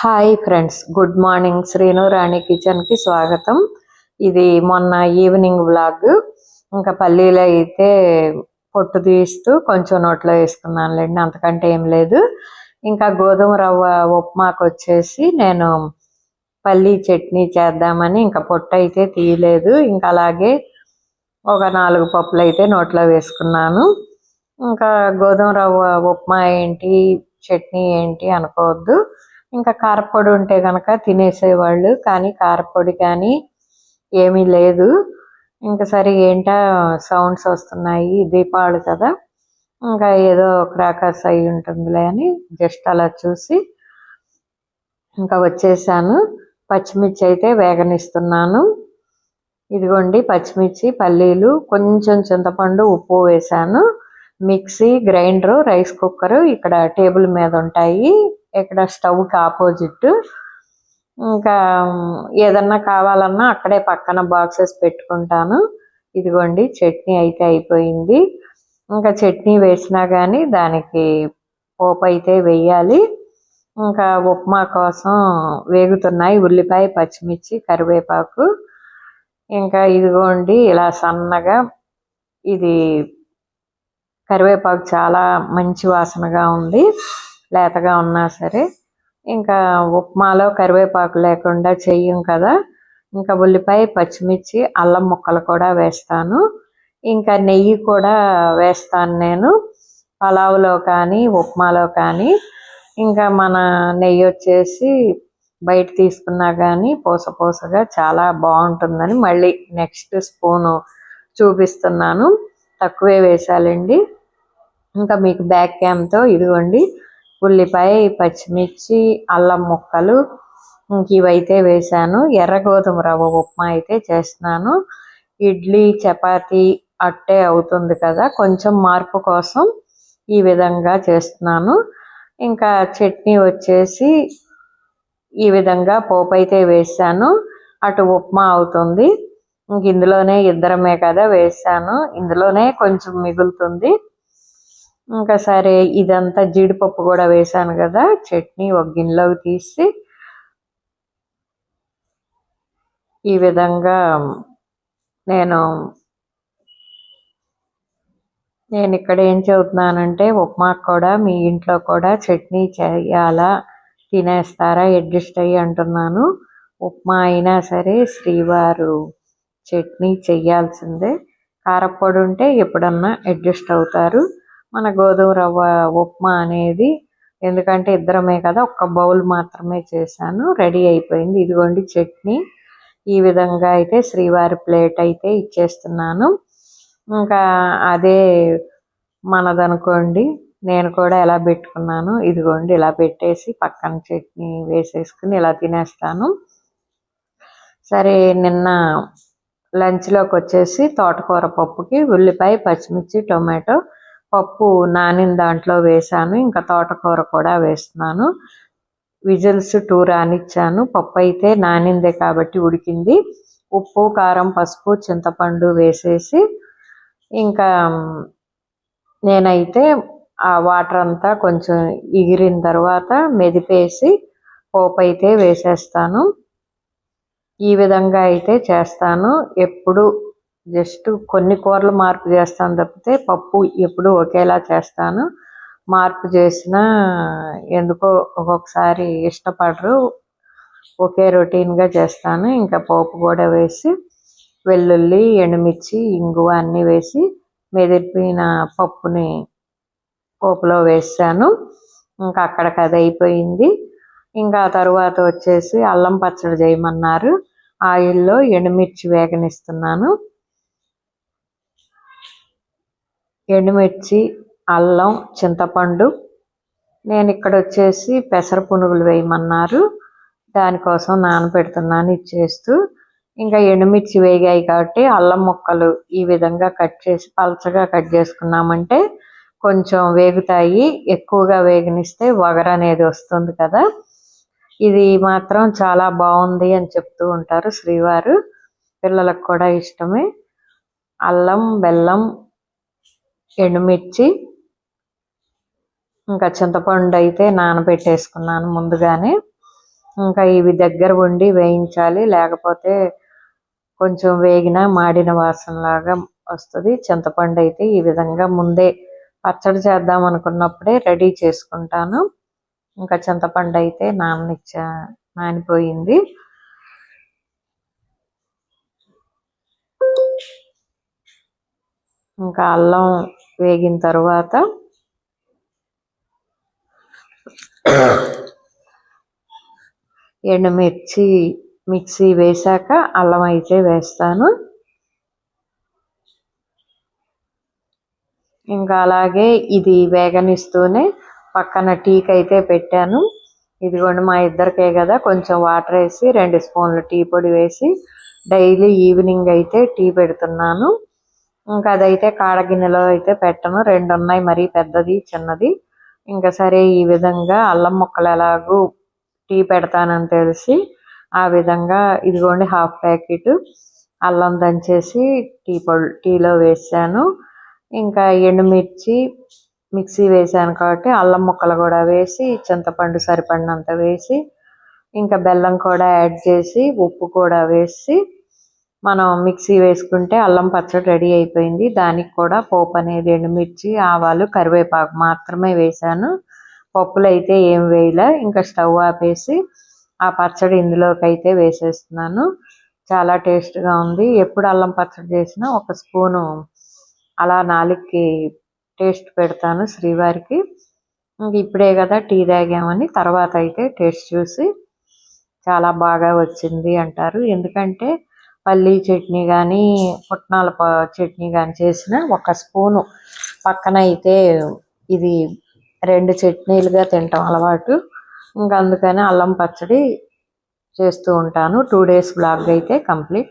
Hi friends good morning Srinu Rani కిచెన్కి స్వాగతం. ఇది మొన్న ఈవినింగ్ వ్లాగ్ ఇంకా పల్లీలు అయితే పొట్టు తీస్తూ కొంచెం నోట్లో వేసుకున్నానులేండి అంతకంటే ఏం లేదు. ఇంకా గోధుమ రవ్వ ఉప్మాకు వచ్చేసి నేను పల్లీ చట్నీ చేద్దామని ఇంకా పొట్టు అయితే తీయలేదు. ఇంకా అలాగే ఒక నాలుగు పప్పులు అయితే నోట్లో వేసుకున్నాను. ఇంకా గోధుమ రవ్వ ఉప్మా ఏంటి చట్నీ ఏంటి అనుకోవద్దు. ఇంకా కారపొడి ఉంటే కనుక తినేసేవాళ్ళు కానీ కారపొడి కానీ ఏమీ లేదు. ఇంకా సరే ఏంటా సౌండ్స్ వస్తున్నాయి దీపావళి కదా. ఇంకా ఏదో క్రాకర్స్ అయి ఉంటుందిలే అని జస్ట్ అలా చూసి ఇంకా వచ్చేసాను. పచ్చిమిర్చి అయితే వేగనిస్తున్నాను. ఇదిగోండి పచ్చిమిర్చి పల్లీలు కొంచెం చింతపండు ఉప్పు వేసాను. మిక్సీ గ్రైండరు రైస్ కుక్కరు ఇక్కడ టేబుల్ మీద ఉంటాయి. ఇక్కడ స్టవ్కి ఆపోజిట్. ఇంకా ఏదన్నా కావాలన్నా అక్కడే పక్కన బాక్సెస్ పెట్టుకుంటాను. ఇదిగోండి చట్నీ అయితే అయిపోయింది. ఇంకా చట్నీ వేసినా కానీ దానికి పోపు అయితే వేయాలి. ఇంకా ఉప్మా కోసం వేగుతున్నాయి ఉల్లిపాయ పచ్చిమిర్చి కరివేపాకు. ఇంకా ఇదిగోండి ఇలా సన్నగా ఇది కరివేపాకు చాలా మంచి వాసనగా ఉంది. లేతగా ఉన్నా సరే ఇంకా ఉప్మాలో కరివేపాకు లేకుండా చెయ్యం కదా. ఇంకా ఉల్లిపాయ పచ్చిమిర్చి అల్లం ముక్కలు కూడా వేస్తాను. ఇంకా నెయ్యి కూడా వేస్తాను నేను. పలావులో కానీ ఉప్మాలో కానీ. ఇంకా మన నెయ్యి వచ్చేసి బయట తీసుకున్నా కానీ పూస పూసగా చాలా బాగుంటుందని మళ్ళీ నెక్స్ట్ స్పూను చూపిస్తున్నాను. తక్కువే వేసాలండి. ఇంకా మీకు బ్యాక్ క్యామ్తో ఇదిగోండి. ఉల్లిపాయ పచ్చిమిర్చి అల్లం ముక్కలు. ఇవైతే వేసాను. ఎర్ర గోధుమ రవ్వ ఉప్మా అయితే చేస్తున్నాను. ఇడ్లీ చపాతి అట్టే అవుతుంది కదా. కొంచెం మార్పు కోసం ఈ విధంగా చేస్తున్నాను. ఇంకా చట్నీ వచ్చేసి ఈ విధంగా పోపు అయితే వేసాను. అటు ఉప్మా అవుతుంది. ఇంక ఇందులోనే ఇద్దరమే కదా వేసాను. ఇందులోనే కొంచెం మిగులుతుంది. ఇంకా సరే ఇదంతా జీడిపప్పు కూడా వేసాను కదా చట్నీ ఒక గిన్నెలోకి తీసి ఈ విధంగా నేను నేను ఇక్కడ ఏం చెబుతున్నానంటే ఉప్మా కూడా మీ ఇంట్లో కూడా చట్నీ చేయాలా తినేస్తారా అడ్జస్ట్ అయ్యి అంటున్నాను. ఉప్మా అయినా సరే శ్రీవారు చట్నీ చెయ్యాల్సిందే కారపొడి ఉంటే ఎప్పుడన్నా అడ్జస్ట్ అవుతారు. మన గోధుమ రవ్వ ఉప్మా అనేది ఎందుకంటే ఇద్దరమే కదా ఒక్క బౌల్ మాత్రమే చేశాను రెడీ అయిపోయింది. ఇదిగోండి చట్నీ. ఈ విధంగా అయితే శ్రీవారి ప్లేట్ అయితే ఇచ్చేస్తున్నాను. ఇంకా అదే మనదనుకోండి నేను కూడా ఎలా పెట్టుకున్నాను ఇదిగోండి ఇలా పెట్టేసి పక్కన చట్నీ వేసేసుకుని ఇలా తినేస్తాను. సరే నిన్న లంచ్లోకి వచ్చేసి తోటకూర పప్పుకి ఉల్లిపాయ పచ్చిమిర్చి టొమాటో పప్పు నానిన దాంట్లో వేసాను ఇంకా తోటకూర కూడా వేస్తున్నాను. విజిల్స్ టూ రానిచ్చాను. పప్పు అయితే నానిందే కాబట్టి ఉడికింది. ఉప్పు కారం పసుపు చింతపండు వేసేసి ఇంకా నేనైతే ఆ వాటర్ అంతా కొంచెం ఎగిరిన తర్వాత మెదిపేసి పోపు అయితే వేసేస్తాను. ఈ విధంగా అయితే చేస్తాను. ఎప్పుడు జస్ట్ కొన్ని కూరలు మార్పు చేస్తాను తప్పితే పప్పు ఎప్పుడు ఒకేలా చేస్తాను. మార్పు చేసిన ఎందుకో ఒక్కొక్కసారి ఇష్టపడరు. ఒకే రొటీన్గా చేస్తాను. ఇంకా పోపు కూడా వేసి వెల్లుల్లి ఎండుమిర్చి ఇంగువ అన్నీ వేసి మెదిపిన పప్పుని పోపులో వేసాను. ఇంకా అక్కడికి అది అయిపోయింది. ఇంకా తరువాత వచ్చేసి అల్లం పచ్చడి చేయమన్నారు. ఆయిల్లో ఎండుమిర్చి వేగనిస్తున్నాను. ఎండుమిర్చి అల్లం చింతపండు. నేను ఇక్కడ వచ్చేసి పెసర పునుగులు వేయమన్నారు. దానికోసం నానబెడుతున్నాను ఇచ్చేస్తూ. ఇంకా ఎండుమిర్చి వేగాయి కాబట్టి అల్లం ముక్కలు ఈ విధంగా కట్ చేసి పలచగా కట్ చేసుకున్నామంటే కొంచెం వేగుతాయి. ఎక్కువగా వేగనిస్తే వగర అనేది వస్తుంది కదా. ఇది మాత్రం చాలా బాగుంది అని చెప్తూ ఉంటారు శ్రీవారు. పిల్లలకు కూడా ఇష్టమే. అల్లం బెల్లం ఎండుమిర్చి ఇంకా చింతపండు అయితే నానబెట్టేసుకున్నాను ముందుగానే. ఇంకా ఇవి దగ్గర ఉండి వేయించాలి లేకపోతే కొంచెం వేగిన మాడిన వాసన లాగా వస్తుంది. చింతపండు అయితే ఈ విధంగా ముందే పచ్చడి చేద్దాం అనుకున్నప్పుడే రెడీ చేసుకుంటాను. ఇంకా చింతపండు అయితే నాననిచ్చా నానిపోయింది. ఇంకా అల్లం వేగిన తర్వాత ఎండుమిర్చి మిక్సీ వేశాక అల్లం అయితే వేస్తాను. ఇంకా అలాగే ఇది వేగనిస్తూనే పక్కన టీకి అయితే పెట్టాను. ఇదిగోండి మా ఇద్దరికే కదా కొంచెం వాటర్ వేసి రెండు స్పూన్లు టీ పొడి వేసి డైలీ ఈవినింగ్ అయితే టీ పెడుతున్నాను. ఇంకా అదైతే కాడగిన్నెలో అయితే పెట్టను రెండు ఉన్నాయి మరీ పెద్దది చిన్నది. ఇంకా సరే ఈ విధంగా అల్లం ముక్కలు ఎలాగూ టీ పెడతానని తెలిసి ఆ విధంగా ఇదిగోండి హాఫ్ ప్యాకెట్ అల్లం దంచేసి టీ పొడి టీలో వేసాను. ఇంకా ఎండుమిర్చి మిక్సీ వేసాను కాబట్టి అల్లం ముక్కలు కూడా వేసి చింతపండు సరిపడినంత వేసి ఇంకా బెల్లం కూడా యాడ్ చేసి ఉప్పు కూడా వేసి మనం మిక్సీ వేసుకుంటే అల్లం పచ్చడి రెడీ అయిపోయింది. దానికి కూడా పోపు అనేది ఎండుమిర్చి ఆవాలు కరివేపాకు మాత్రమే వేసాను పప్పులు అయితే ఏం వేయలే ఇంకా స్టవ్ ఆపేసి ఆ పచ్చడి ఇందులోకి అయితే వేసేస్తున్నాను. చాలా టేస్ట్గా ఉంది. ఎప్పుడు అల్లం పచ్చడి చేసినా ఒక స్పూను అలా నాలుగుకి టేస్ట్ పెడతాను శ్రీవారికి. ఇంక ఇప్పుడే కదా టీ తాగామని తర్వాత అయితే టేస్ట్ చూసి చాలా బాగా వచ్చింది అంటారు. ఎందుకంటే పల్లీ చట్నీ కానీ పుట్నాల చట్నీ కానీ చేసిన ఒక స్పూను. పక్కన అయితే ఇది రెండు చట్నీలుగా తింటాం అలవాటు. ఇంకా అందుకని అల్లం పచ్చడి చేస్తూ ఉంటాను. టూ డేస్ బ్లాగ్ అయితే కంప్లీట్.